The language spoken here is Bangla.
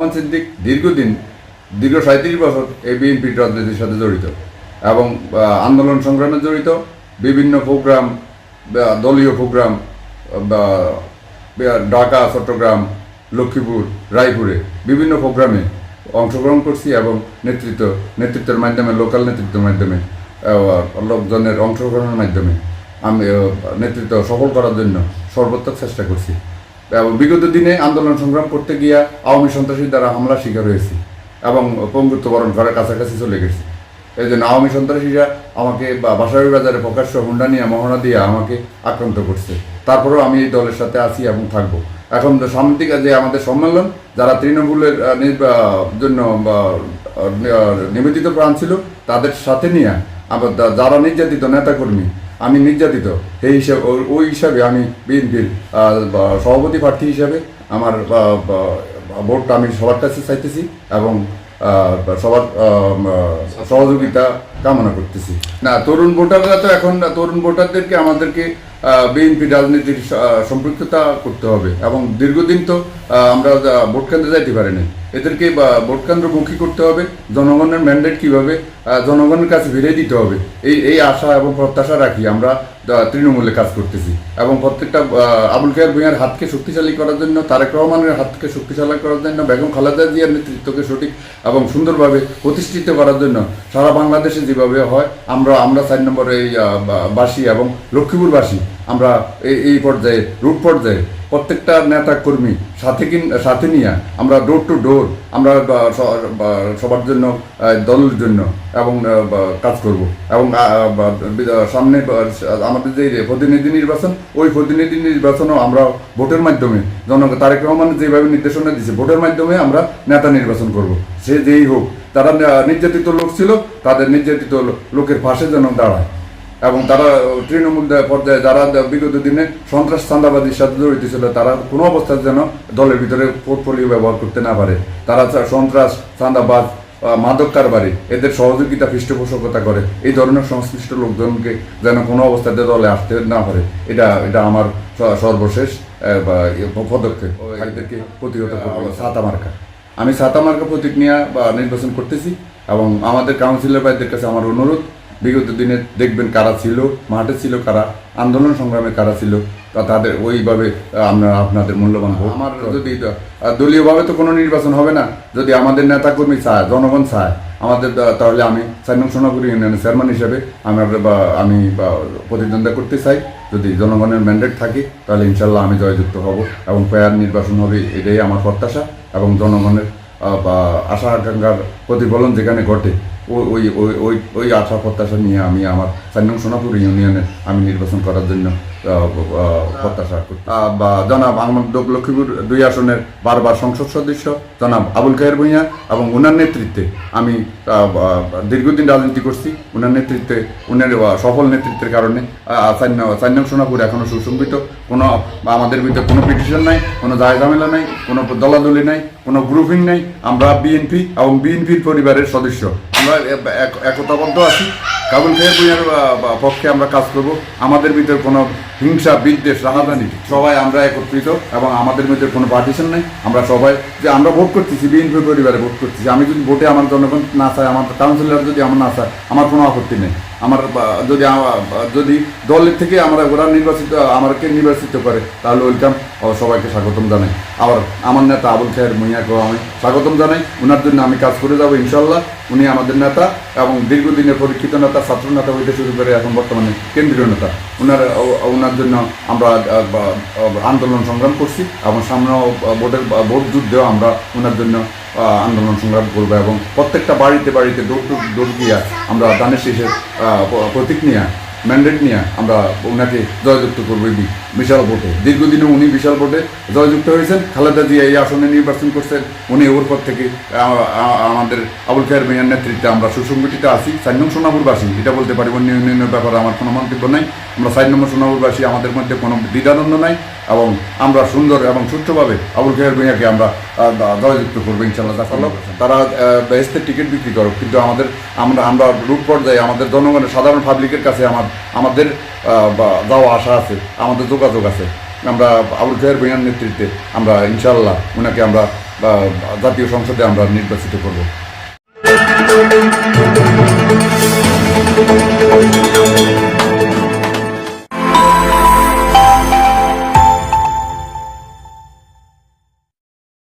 রহমান সিদ্দিক দীর্ঘদিন, দীর্ঘ সাঁত্রিশ বছর এই বিএনপির রাজনীতির সাথে জড়িত এবং আন্দোলন সংগ্রামে জড়িত। বিভিন্ন প্রোগ্রাম দলীয় প্রোগ্রাম ঢাকা, চট্টগ্রাম, লক্ষ্মীপুর, রায়পুরে বিভিন্ন প্রোগ্রামে অংশগ্রহণ করছি এবং নেতৃত্ব, নেতৃত্বের মাধ্যমে, লোকাল নেতৃত্বের মাধ্যমে লোকজনের অংশগ্রহণের মাধ্যমে আমি নেতৃত্ব সফল করার জন্য সর্বোত্তক চেষ্টা করছি। বিগত দিনে আন্দোলন সংগ্রাম করতে গিয়া আওয়ামী সন্ত্রাসী দ্বারা হামলা শিকার হয়েছি এবং পঙ্গুত্ব বরণ করার কাছাকাছি চলে গেছি। এই জন্য আওয়ামী সন্ত্রাসীরা আমাকে বা বাসাবি বাজারে প্রকাশ্য হুন্ডা নিয়ে মহড়া দিয়ে আমাকে আক্রান্ত করছে। তারপরেও আমি এই দলের সাথে আছি এবং থাকব। এখন সামনের যে আমাদের সম্মেলন, যারা তৃণমূলের জন্য নিবেদিত প্রাণ ছিল, তাদের সাথে নিয়ে আবার যারা নির্যাতিত নেতাকর্মী আমি নির্যাতিত। সেই হিসাবে ওই হিসাবে আমি বিএনপির সভাপতি প্রার্থী হিসাবে আমার ভোটটা আমি সবার কাছে চাইতেছি এবং সবার সহযোগিতা কামনা করতেছি। না, তরুণ ভোটাররা তো এখন, তরুণ ভোটারদেরকে আমাদেরকে বিএনপি রাজনীতির সম্পৃক্ততা করতে হবে এবং দীর্ঘদিন তো আমরা ভোট কেন্দ্রে যাইতে পারিনি এদেরকে ভোট কেন্দ্রমুখী করতে হবে, জনগণের ম্যান্ডেট কীভাবে জনগণের কাছে ফিরে দিতে হবে, এই এই আশা এবং প্রত্যাশা রাখি আমরা তৃণমূলে কাজ করতেছি। এবং প্রত্যেকটা আবুল খায়ের ভূঁইয়ার হাতকে শক্তিশালী করার জন্য, তারেক রহমানের হাতকে শক্তিশালী করার জন্য, বেগম খালেদা জিয়ার নেতৃত্বকে সঠিক এবং সুন্দরভাবে প্রতিষ্ঠিত করার জন্য সারা বাংলাদেশে যেভাবে হয়, আমরা আমরা চার নম্বর এই বাসী এবং লক্ষ্মীপুরবাসী, আমরা এই পর্যায়ে, রুট পর্যায়ে প্রত্যেকটা নেতা কর্মী সাথে কিন, সাথে নিয়ে আমরা ডোর টু ডোর আমরা সবার জন্য দলের জন্য এবং কাজ করব। এবং সামনে আমাদের যে প্রতিনিধি নির্বাচন, ওই প্রতিনিধি নির্বাচনও আমরা ভোটের মাধ্যমে জনগণ তারেক রহমান যেভাবে নির্দেশনা দিয়েছে, ভোটের মাধ্যমে আমরা নেতা নির্বাচন করব। সে যেই হোক, তারা নির্যাতিত লোক ছিল, তাদের নির্যাতিত লোকের পাশে যেন দাঁড়ায়। এবং তারা তৃণমূল পর্যায়ে যারা বিগত দিনে সন্ত্রাস চাঁদাবাদীর সাথে জড়িত ছিল তারা কোনো অবস্থায় যেন দলের ভিতরে পোর্টফোলিও ব্যবহার করতে না পারে। তারা সন্ত্রাস আহ, মাদক কারবারি এদের সহযোগিতা পৃষ্ঠপোষকতা করে। এই ধরনের সংশ্লিষ্ট লোকজনকে যেন কোনো অবস্থাতে দলে আসতে না পারে এটা এটা আমার সর্বশেষ ইয়ে পদক্ষেপ। এদেরকে প্রতিহত সাতা মার্কা আমি সাতা মার্কা প্রতীক নিয়ে বা নির্বাচন করতেছি এবং আমাদের কাউন্সিলর ভাইদের কাছে আমার অনুরোধ বিগত দিনে দেখবেন কারা ছিল মাঠে ছিল কারা আন্দোলন সংগ্রামে কারা ছিল তা তাদের ওইভাবে আমরা আপনাদের মূল্যবান আমার যদি দলীয়ভাবে তো কোনো নির্বাচন হবে না। যদি আমাদের নেতাকর্মী চায় জনগণ চায় আমাদের তাহলে আমি সাইনম সোনাপুর ইউনিয়নের চেয়ারম্যান হিসেবে আমার বা আমি বা প্রতিদ্বন্দ্বিতা করতে চাই। যদি জনগণের ম্যান্ডেট থাকে তাহলে ইনশাল্লাহ আমি জয়যুক্ত হব এবং পেয়ার নির্বাচন হবে এটাই আমার প্রত্যাশা এবং জনগণের বা আশা আকাঙ্ক্ষার প্রতিফলন যেখানে ঘটে ওই ওই ওই ওই ওই আশা প্রত্যাশা নিয়ে আমি আমার সান্নম সোনাপুর ইউনিয়নে আমি নির্বাচন করার জন্য প্রত্যাশা করি বা জনাব আহমদ লক্ষ্মীপুর দুই আসনের বারবার সংসদ সদস্য, জনাব আবুল খায়ের ভূঁইয়া এবং ওনার নেতৃত্বে আমি দীর্ঘদিন রাজনীতি করছি। ওনার নেতৃত্বে, উনার সফল নেতৃত্বের কারণে সান্নম সোনাপুর এখনও সুসংগঠিত। কোনো, আমাদের ভিতরে কোনো পিটিশন নাই, কোনো দায় ঝামেলা নাই, কোনো দলাদলি নাই, কোনো গ্রুপিং নাই। আমরা বিএনপি এবং বিএনপির পরিবারের সদস্য। আমরা একতাবদ্ধ আছি। কাবুল খেয়ে ভূঁইয়ার পক্ষে আমরা কাজ করব। আমাদের ভিতরে কোনো হিংসা, বিদ্বেষ রাহাদানি সবাই আমরা একত্রিত এবং আমাদের ভিতরে কোনো পার্টিশন নেই। আমরা সবাই যে আমরা ভোট করতেছি বিএনপি পরিবারে ভোট করতেছি। আমি যদি ভোটে আমার জনগণ না চায়, আমার কাউন্সিলর যদি আমার না চায়, আমার কোনো আপত্তি নেই। আমার যদি যদি দলের থেকে আমরা ওরা নির্বাচিত আমাকে নির্বাচিত করে, তাহলে ওয়েলকাম সবাইকে স্বাগতম জানাই। আবার আমার নেতা আবুল খায়ের মুইয়াকেও আমি স্বাগতম জানাই। ওনার জন্য আমি কাজ করে যাব ইনশাল্লাহ উনি আমাদের নেতা এবং দীর্ঘদিনের পরীক্ষিত নেতা, ছাত্র নেতা হইতে শুরু করে এখন বর্তমানে কেন্দ্রীয় নেতা। ওনার ওনার জন্য আমরা আন্দোলন সংগ্রাম করছি এবং সামনে ভোটের ভোট যুদ্ধেও আমরা ওনার জন্য আন্দোলন সংগ্রাম করব এবং প্রত্যেকটা বাড়িতে বাড়িতে দৌড় দৌড় গিয়া আমরা দানের শেষের প্রতীক নিয়ে ম্যান্ডেট নিয়ে আমরা ওনাকে জয়যুক্ত করব বিশাল ভোটে। দীর্ঘদিনে উনি বিশাল ভোটে জয়যুক্ত হয়েছেন। খালেদা জিয়া এই আসনে নির্বাচন করছেন। উনি ওর পর থেকে আমাদের আবুল খায়ের মিয়ার নেতৃত্বে আমরা সুসংগঠিত আছি। চার নম্বর সোনাপুরবাসী, এটা বলতে পারি অন্য ইউনিয়নের ব্যাপারে আমার কোনো মন্তব্য নাই। আমরা চার নম্বর সোনাপুরবাসী আমাদের মধ্যে কোনো দ্বিধাদ্বন্দ্ব নাই। এবং আমরা সুন্দর এবং সুষ্ঠুভাবে আবুল খায়ের ভূঁইয়াকে আমরা আহ, দ- জয়যুক্ত করব ইনশাল্লাহ করল তারা বেহেস্তের টিকিট বিক্রি করুক। কিন্তু আমাদের আমরা আমরা রূপ পর্যায়ে আমাদের জনগণের সাধারণ পাবলিকের কাছে আমার আমাদের যাওয়া আশা আছে আমাদের যোগাযোগ আছে। আমরা আবুল খায়ের ভূঁইয়ার নেতৃত্বে আমরা ইনশাল্লাহ ওনাকে আমরা জাতীয় সংসদে আমরা নির্বাচিত করব।